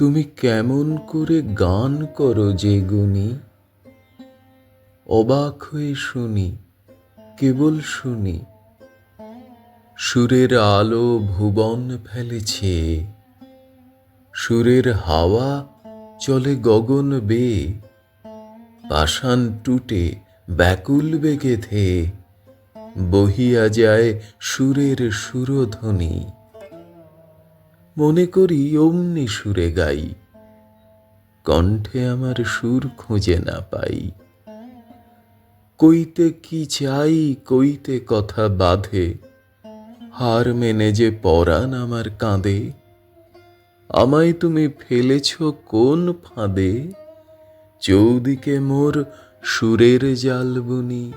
তুমি কেমন করে গান করো যে গুনি অবাক হয়ে শুনি, কেবল শুনি। সুরের আলো ভুবন ফেলেছে। সুরের হাওয়া চলে গগন বে। পাষাণ টুটে ব্যাকুল বেগে থে। বহিয়া যায় সুরের সুরধ্বনি। মনে করি অমনি সুরে গাই। কণ্ঠে আমার সুর খুঁজে না পাই। কইতে কি চাই, কইতে কথা বাঁধে। হার মেনে যে পরাণ আমার কাঁদে। আমায় তুমি ফেলেছ কোন ফাঁদে? চৌদিকে মোর সুরের জাল বুনি।